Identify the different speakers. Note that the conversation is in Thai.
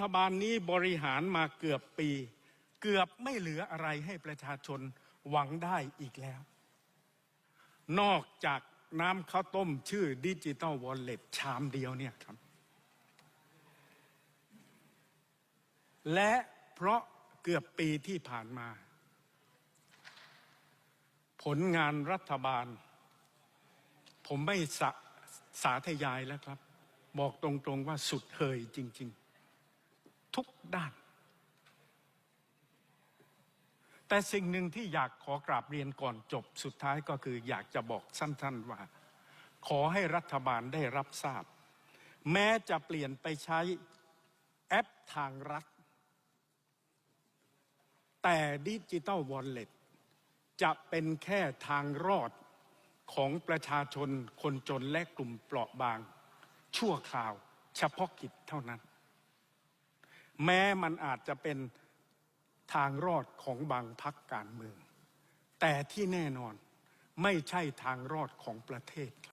Speaker 1: ฐบาลนี้บริหารมาเกือบปี เกือบไม่เหลืออะไรให้ประชาชนหวังได้อีกแล้ว นอกจากน้ำข้าวต้มชื่อดิจิตอลวอลเล็ตชามเดียวเนี่ยครับ และเพราะเกือบปีที่ผ่านมา ผลงานรัฐบาล ผมไม่สะสาธยายแล้วครับ บอกตรงๆว่าสุดเฮยจริง ๆ ด้าน แต่สิ่งหนึ่งที่อยากขอกราบเรียนก่อนจบสุดท้ายก็คืออยากจะบอกสั้นๆว่า ขอให้รัฐบาลได้รับทราบ แม้จะเปลี่ยนไปใช้แอปทางรัฐ แต่ดิจิตอลวอลเล็ตจะเป็นแค่ทางรอดของประชาชนคนจนและกลุ่มเปราะบาง ชั่วคราว เฉพาะกิจเท่านั้น แม้มันอาจจะเป็นทางรอดของบางพักการเมือง แต่ที่แน่นอนไม่ใช่ทางรอดของประเทศ